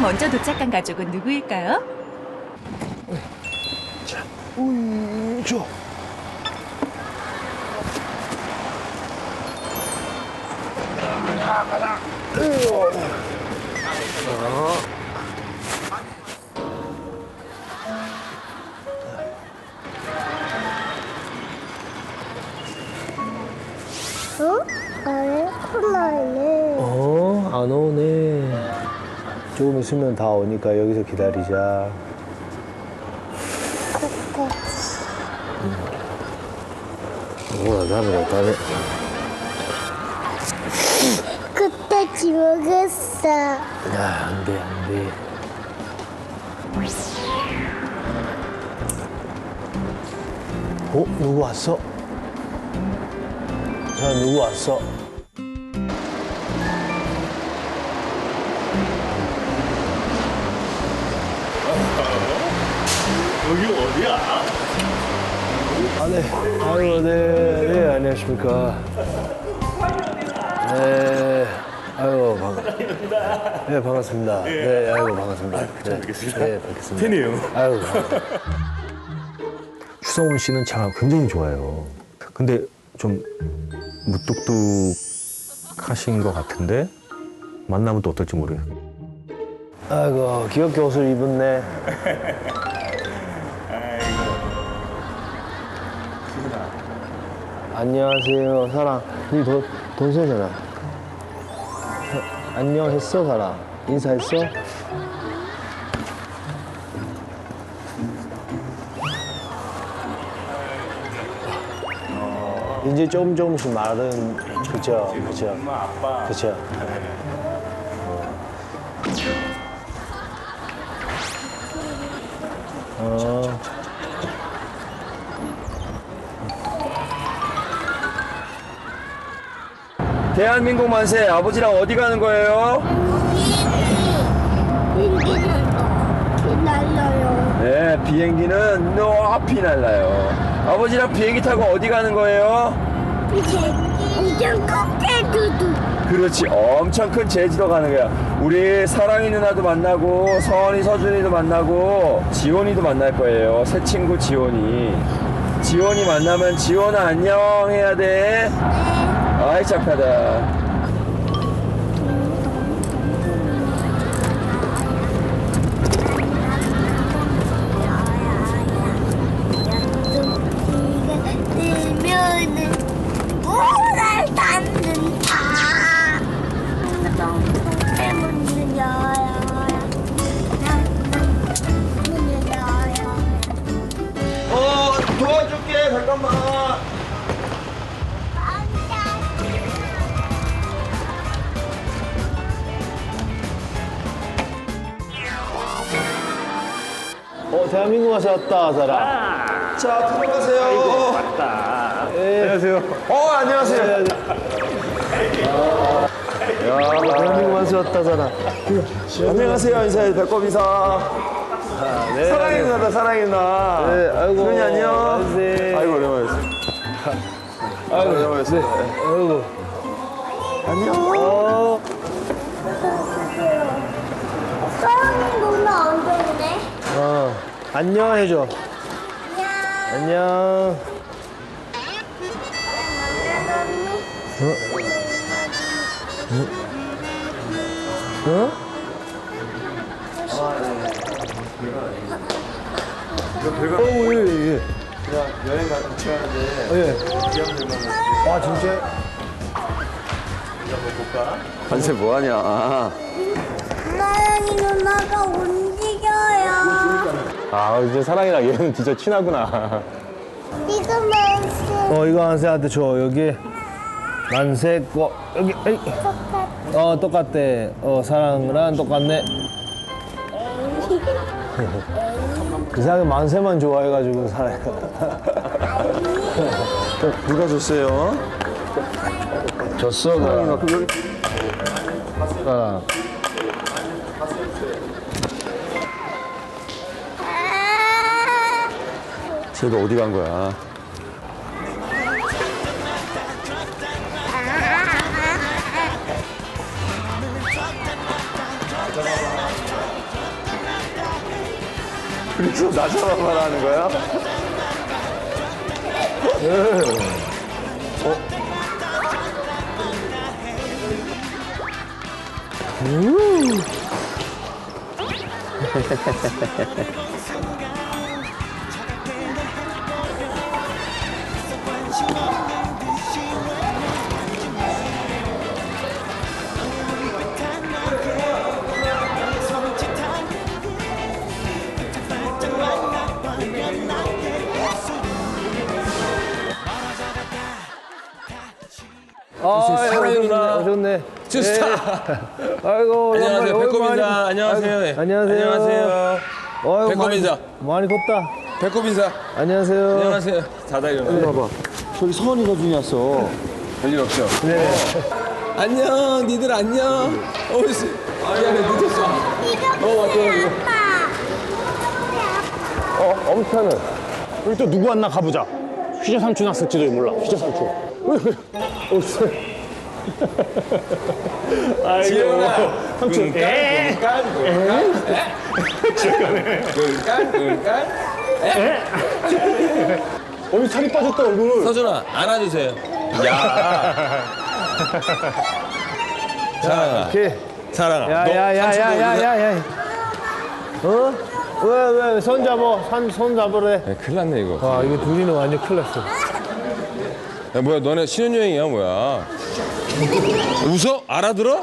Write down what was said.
가장 먼저 도착한 가족은 누구일까요? 우이, 저. 어? 조금 있으면 다 오니까 여기서 기다리자. 뭐야, 다음에, 다음에. 그때 지먹었어. 야, 안 돼, 안 돼. 어? 누구 왔어? 자, 누구 왔어? 여기 어디야? 아, 네. 아유, 네. 네, 안녕하십니까. 네. 아유, 반 네, 반갑습니다. 네, 아유, 반갑습니다. 네, 뵙겠습니다. 네, 뵙겠습니다. 팬이에요. 아유. 추성훈 씨는 제가 굉장히 좋아해요. 근데 좀 무뚝뚝하신 것 같은데 만나면 또 어떨지 모르겠어요. 아이고, 귀엽게 옷을 입었네. 안녕하세요, 사랑. 네 돈, 돈 세잖아. 어, 안녕했어, 사랑. 인사했어? 이제 조금 조금씩 말은 그죠, 그죠. 그죠. 어. 대한민국 만세 아버지랑 어디 가는 거예요? 비행기는 날려요. 네 비행기는 높이 날라요. 아버지랑 비행기 타고 어디 가는 거예요? 이제 껍데기도. 그렇지 엄청 큰 제주도 가는 거야. 우리 사랑이 누나도 만나고 서원이 서준이도 만나고 지원이도 만날 거예요. 새 친구 지원이. 지원이 만나면 지원아 안녕 해야 돼 아이 착 대한민국 와서 왔다 사람 자 들어가세요. 네. 안녕하세요. 어 안녕하세요. 야 대한민국 만세 왔다 사람. 안녕하세요 인사해 배꼽 인사. 네, 사랑해 누나다 사랑해 누나. 네 아이고. 누이 안녕. 만세. 아이고 오랜만이었어. 아이고 오랜만이었어. 네. 아이고. 안녕. 어. 사랑이 너무 안 좋은데? 어 안녕 해줘. 안녕. 어? 어, 예, 예. 그냥 여행 같이 하는데 어, 예. 아, 진짜? 한번 볼까? 관세 뭐하냐? 사랑이 누나가 움직여요. 아, 이제 사랑이랑 얘는 진짜 친하구나. 이거 만세 어, 이거 만세한테 줘. 여기. 만세 거. 여기. 에이. 똑같아. 어, 똑같대. 어, 사랑이랑 똑같네. 그 사람이 만세만 좋아해가지고 사랑이가. 누가 줬어요? 줬어, 그. 어. 쟤도 어디 간 거야? 그래서 나처럼 말하는 거야? 아, 주스타. 아이고, 안녕하세요. 오랜만에, 배꼽 인사. 안녕하세요. 네. 아이고, 안녕하세요. 안녕하세요. 아이고, 배꼽 많이- 인사. 많이 컸다. 배꼽 인사. 안녕하세요. 안녕하세요. 자다 일어나. 봐봐. 저기 서원이 사준이 왔어. 별일 없죠? 네. 안녕. 니들 안녕. 어우 씨. 미안해. 늦었어. 어, 맞다. 이거. 어, 엄태는. 우리 또 누구 왔나 가보자. 휘저 삼촌 왔을지도 몰라. 휘저 삼촌. 없어. 지영아. 삼촌. 꿀깐, 꿀깐, 꿀깐. 꿀깐, 꿀깐. 어이 살이 빠졌다 얼굴. 서준아, 안아주세요. 야. 사랑아. 오케이. 사랑아. 너 삼촌 야야야야야야. 어? 왜 왜 손 잡어? 손, 손 잡으래. 야, 큰일 났네, 이거. 아 이거 둘이는 완전 큰일 났어. 야, 뭐야, 너네 신혼여행이야, 뭐야. 웃어? 알아들어?